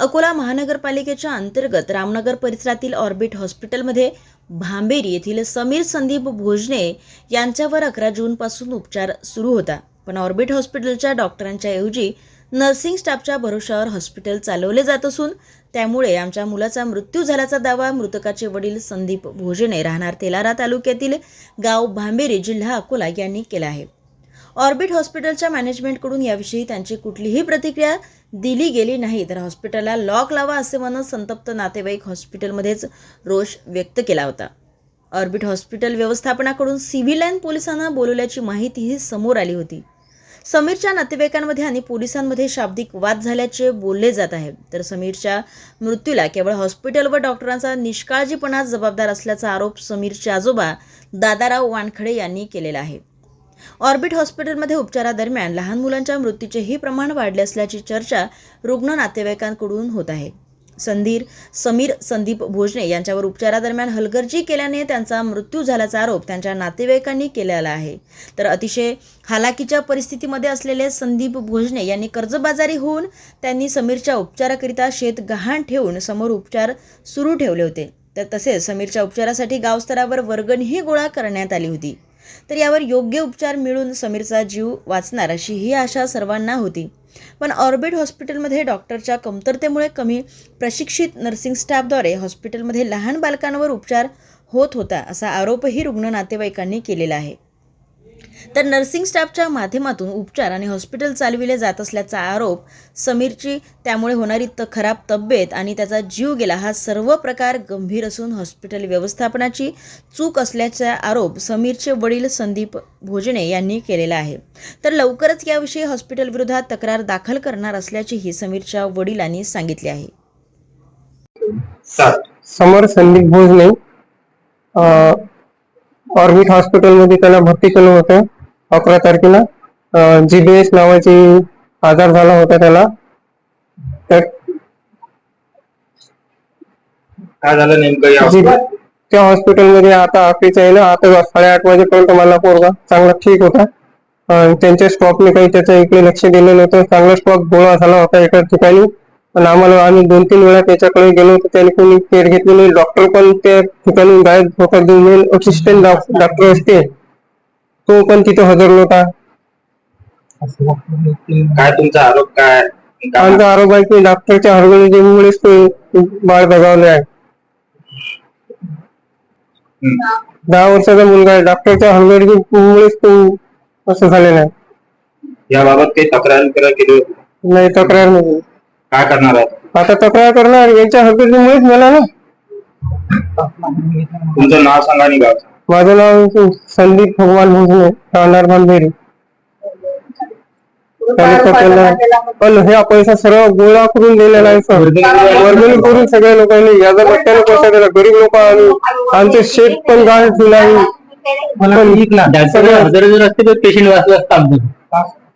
अकोला महानगरपालिकेच्या अंतर्गत रामनगर परिसरातील ऑर्बिट हॉस्पिटलमध्ये भांबेरी येथील समीर संदीप भोजने यांच्यावर अकरा जूनपासून उपचार सुरू होता. पण ऑर्बिट हॉस्पिटलच्या डॉक्टरांच्या ऐवजी नर्सिंग स्टाफच्या भरोशावर हॉस्पिटल चालवले जात असून त्यामुळे आमच्या मुलाचा मृत्यू झाल्याचा दावा मृतकाचे वडील संदीप भोजने राहणार तेलारा तालुक्यातील गाव भांबेरी जिल्हा अकोला यांनी केला आहे. ऑर्बिट हॉस्पिटलच्या मॅनेजमेंटकडून याविषयी त्यांची कुठलीही प्रतिक्रिया दिली गेली नाही. तर हॉस्पिटलला लॉक लावा असे म्हणत संतप्त नातेवाईक हॉस्पिटलमध्येच रोष व्यक्त केला होता. ऑर्बिट हॉस्पिटल व्यवस्थापनाकडून सिव्हिल लाईन पोलिसांना बोलवल्याची माहितीही समोर आली होती. समीरच्या नातेवाईकांमध्ये आणि पोलिसांमध्ये शाब्दिक वाद झाल्याचे बोलले जात आहे. तर समीरच्या मृत्यूला केवळ हॉस्पिटल व डॉक्टरांचा निष्काळजीपणा जबाबदार असल्याचा आरोप समीरचे आजोबा दादाराव वानखडे यांनी केलेला आहे. ऑर्बिट हॉस्पिटलमध्ये उपचारादरम्यान लहान मुलांच्या मृत्यूचेही प्रमाण वाढले असल्याची चर्चा रुग्ण नातेवाईकांकडून होत आहे. संधीर समीर संदीप भोजने यांच्यावर उपचारादरम्यान हलगर्जी केल्याने त्यांचा मृत्यू झाल्याचा आरोप त्यांच्या नातेवाईकांनी केलेला आहे. तर अतिशय हालाकीच्या परिस्थितीमध्ये असलेले संदीप भोजने यांनी कर्जबाजारी होऊन त्यांनी समीरच्या उपचाराकरिता शेत गहाण ठेवून समोर उपचार सुरू ठेवले होते. तर तसेच समीरच्या उपचारासाठी गावस्तरावर वर्गणीही गोळा करण्यात आली होती. तर यावर योग्य उपचार मिळून समीरचा जीव वाचणार अशी ही आशा सर्वांना होती. पण ऑर्बिट हॉस्पिटलमध्ये डॉक्टरच्या कमतरतेमुळे कमी प्रशिक्षित नर्सिंग स्टाफद्वारे हॉस्पिटलमध्ये लहान बालकांवर उपचार होत होता असा आरोपही रुग्ण नातेवाईकांनी केलेला आहे. तर नर्सिंग स्टाफच्या माध्यमातून उपचार आणि हॉस्पिटल चालविले जात असल्याचा आरोप समीरची. त्यामुळे होणारी त खराब तब्येत आणि त्याचा जीव गेला हा सर्व प्रकार गंभीर असून हॉस्पिटल व्यवस्थापनाची चूक असल्याचा आरोप समीरचे वडील संदीप भोजने यांनी केलेला आहे. तर लवकरच याविषयी हॉस्पिटल विरोधात तक्रार दाखल करणार असल्याचेही समीरच्या वडिलांनी सांगितले आहे. समोर संदीप भोजने ऑर्बिट हॉस्पिटलमध्ये त्याला भरती केलं होतं अकरा तारखेला जीबीएस नावाची आजार झाला होता त्याला काय झालं नेमकं त्या हॉस्पिटलमध्ये आता ऑफिस आहे ना आता साडेआठ वाजेपर्यंत मला पोरगा चांगला ठीक होता. त्यांच्या स्टॉकने काही त्याच्या इकडे लक्ष दिलं नव्हतं. चांगला स्टॉक गोळा झाला होता एका ठिकाणी. पण आम्हाला आम्ही दोन तीन वेळा त्याच्याकडे गेलो होतो त्याने कोणी केअर घेतली नाही. डॉक्टर पण त्या ठिकाणी गायब होता जो मेन असिस्टंट डॉक्टर असते. तो पण तिथे हजर नव्हता काय तुमचा आरोप काय? आमचा आरोप आहे की डॉक्टरच्या हरगळीमुळेच ते बाळ दगावले आहे. दहा वर्षाचा मुलगा आहे. डॉक्टरच्या हलगर्जीमुळेच तो असं झालेलं आहे. याबाबत काही तक्रार केली होती? नाही तक्रार नाही. काय करणार आहे? आता तक्रार करणार यांच्या हलगर्जीमुळेच मला ना. तुमचं नाव सांगा आणि गाव सांगा. माझं नाव संदीप भगवान भोजने राहणार बांधेरी तालुका. पण हे पैसा सर्व गोळा करून दिलेला आहे सर. वर्गणी करून सगळ्या लोकांनी याचा बट्ट्याने पैसा दिला गरीब लोक आम्ही आमचे शेत पण गाळ ठेवला आहे. पेशंट वाचला असता आमचं.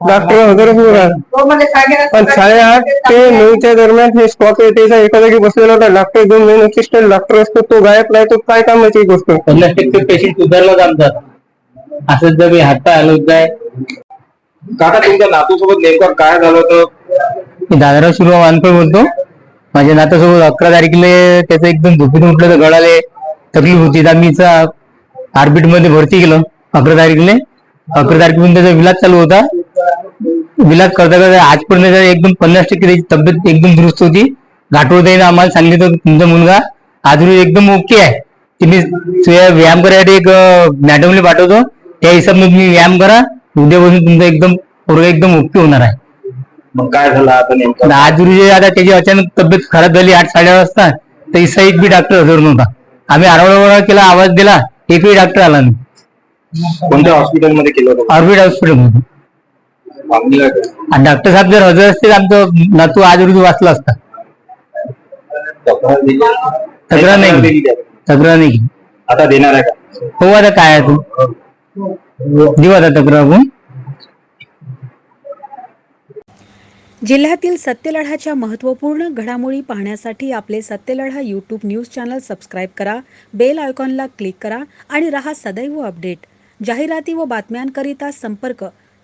डॉक्टर हजरच नाही राहत पण साडेआठ ते नऊच्या दरम्यान हे स्टॉक त्याचा एका जागी बसलेला होता डॉक्टर मेन असिस्टंट डॉक्टर असतो तो गायब नाही तो काय कामाची गोष्ट? पन्नास टक्के पेशंट सुधारलाच आमचा असं जर मी हातपाय हलवत आहे काका तुमच्या नातू सोबत नेमकं काय झालं होतं? मी दादराव शिरवा वानकर बोलतो. माझ्या नात्यासोबत अकरा तारखेला त्याचं एकदम झोपेतून उठलं तर गळाले. तकलीफ होती. तर आम्ही ऑर्बिटमध्ये भरती केलं अकरा तारखेला. अकरा तारखेपासून त्याचा विलाज चालू होता. विलाज करता करता आजपर्यंत एकदम पन्नास टक्के त्याची तब्येत एकदम दुरुस्त होती. घाटवताईनं आम्हाला सांगितलं तुमचा मुलगा आज रोजी एकदम ओके आहे. तुम्ही व्यायाम करायसाठी एक मॅडमला पाठवतो. त्या हिशोबाने तुम्ही व्यायाम करा. उद्यापासून तुमचं एकदम पोरगा एकदम ओके होणार आहे. मग काय झालं आता नेमकं? आज रोजी आता त्याची अचानक तब्येत खराब झाली आठ साडे वाजता तर इसा एक बी डॉक्टर हजर नव्हता. आम्ही आरवडा केला आवाज दिला एकही डॉक्टर आला नाही. कोणत्या हॉस्पिटलमध्ये केलं होतं? ऑर्बिट हॉस्पिटलमध्ये मागणी काय केली? आणि डॉक्टर साहेब जर हजर असते तर आमचं नातू आज रोजी वाचला असता. तक्रार नाही? तक्रार नाही. आता देणार आहे का? हो आता काय आहे तू? देऊ आता तक्रार आपण. जिल्ह्यातील सत्यलढाच्या महत्त्वपूर्ण घडामोडी पाहण्यासाठी आपले Satyaladha YouTube news channel subscribe करा बेल आयकॉनला क्लिक करा आणि रहा सदैव अपडेट जाहिराती व बातम्यांकरिता संपर्क